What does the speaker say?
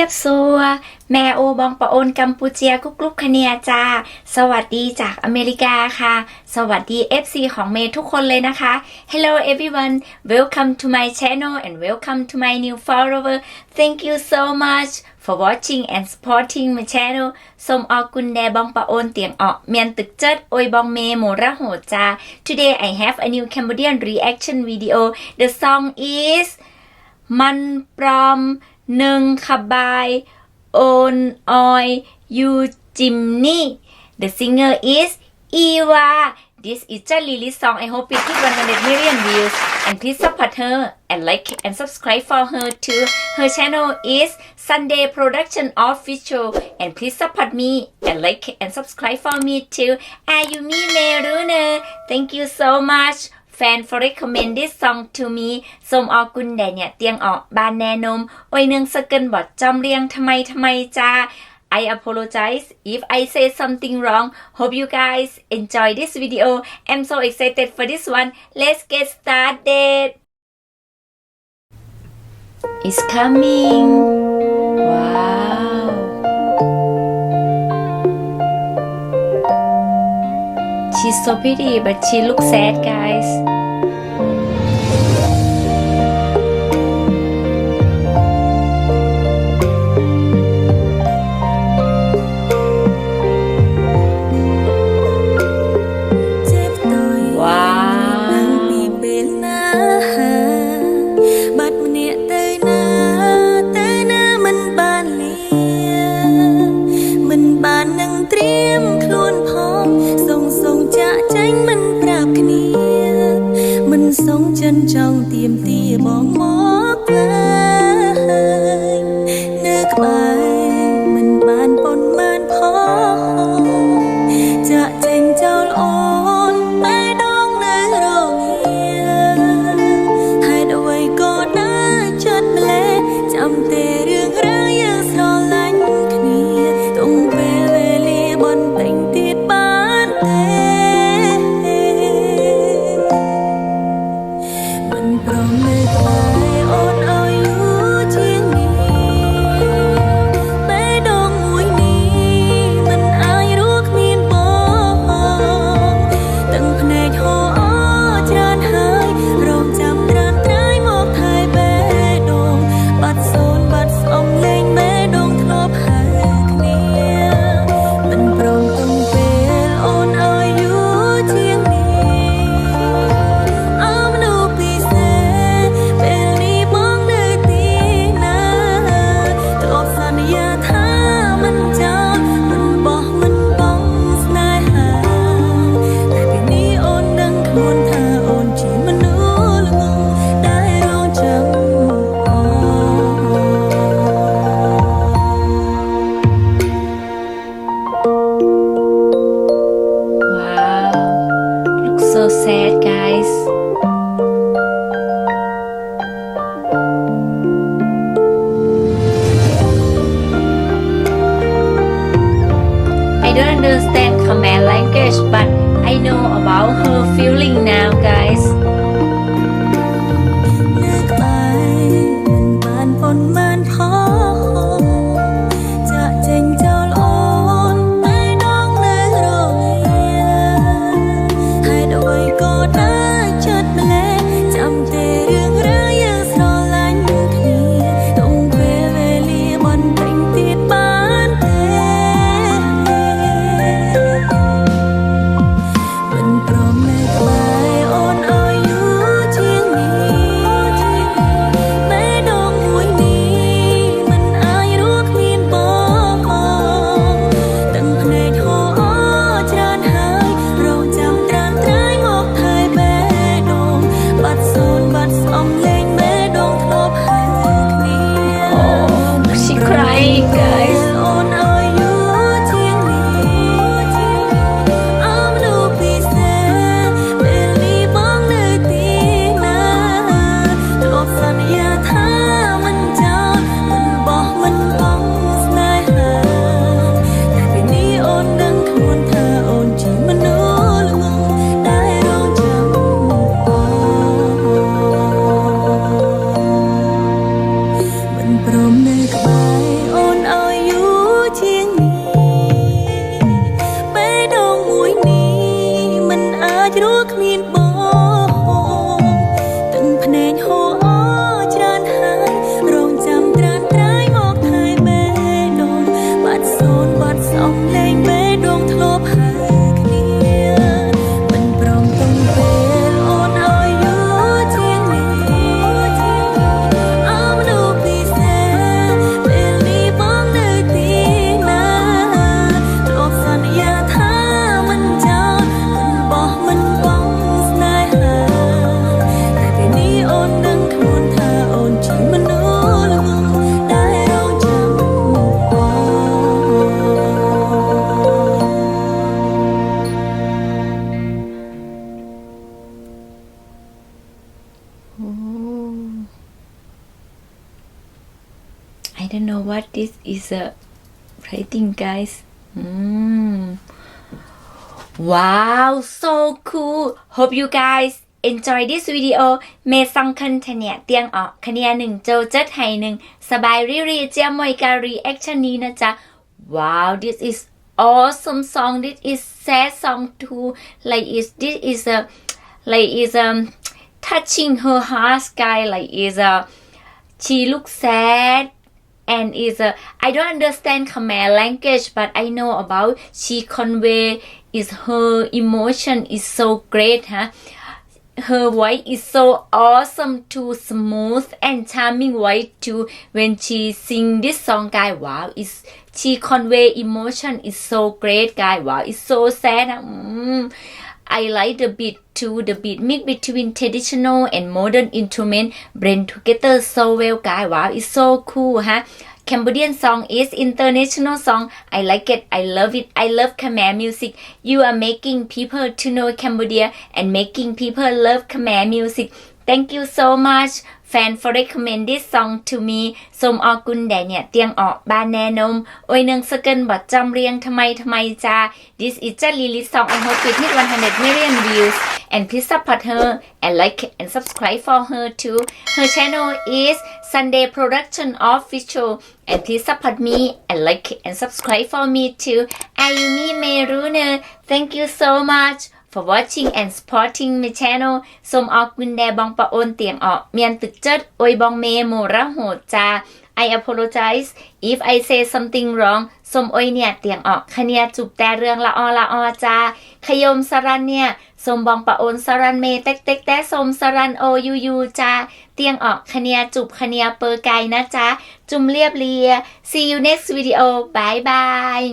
ียบสัว แม่โอบองปะโอนกัมพูเจียกุ๊กลุกคเนียจ้า สวัสดีจากอเมริกาค่ะ สวัสดี FC ของเมย์ทุกคนเลยนะคะ Hello everyone welcome to my channel and welcome to my new follower thank you so much for watching and supporting my channel สมออกุนแดบองปะโอนเตียงออกเมียนตึกเจิดโอยบองเมโมระโหจา Today I have a new Cambodian reaction video the song is มันปลอม หนึ่งขบายโอนออยยูจิมนี่ The singer is Eva This is a Lily song I hope it hit 100 million views and please support her and like and subscribe for her too Her channel is Sunday Production Official and please support me and like and subscribe for me too Ayumi Meruna Thank you so much แฟน for recommend this song to me สมออกุนแดเนี่ย เตียงออกบานแนนม โอยเนืองสเกินบอดจอมเรียงทำไมทำไมจ้า I apologize if I say something wrong. Hope you guys enjoy this video. I'm so excited for this one. Let's get started. It's coming. Wow. She's so pretty, but she looks sad, guys. Khmer but ជ្រួគ្មានប don't know what this is a writing guys. Mm. Wow, so cool. Hope you guys enjoy this video เมซองคันทะเนียเตียงออกคะเนียหนึ่งโจเจ็ดไห้หนึ่งสบายรีรีเจียมวยการีแอคชั่นนี้นะจ๊ะ Wow this is awesome song this is sad song too like is this is a like is um touching her heart sky like is a she looks sad and is a I don't understand Khmer language but I know about she convey is her emotion is so great huh her voice is so awesome too smooth and charming voice too when she sing this song guy wow is she convey emotion is so great guy wow it's so sad huh? Mm. I like the beat too. The beat mix between traditional and modern instrument blend together so well, guy. Wow, it's so cool, huh? Cambodian song is international song. I like it. I love it. I love Khmer music. You are making people to know Cambodia and making people love Khmer music. Thank you so much fan for recommend this song to me สมออกุลแดเนี่ยเตียงออกบ้านแนนม โอ้ยหนึ่งสเกินบอดจำเรียงทำไมทำไมจ้า This is จะ Lily song I hope it hit 100 million views and please support her and like and subscribe for her too her channel is Sunday Production Official and please support me and like and subscribe for me too Ayumi Merune thank you so much For watching and supporting my channel สมออกวินแดบองปะโอนเตียงออกเมียนตึกเจิดโอยบองเมโมระโหดจา I apologize if I say something wrong สมโอยเนี่ยเตียงออกคเนียจุบแต่เรื่องละออละออจา ขยมสรันเนี่ยสมบองปะโอนสรันเมเต็กเต็กแต่สมสรันโอยูยูจา เตียงออกคเนียจุบคเนียเปอร์ไกนะจ๊ะ จุมเรียบเรีย see you next video bye bye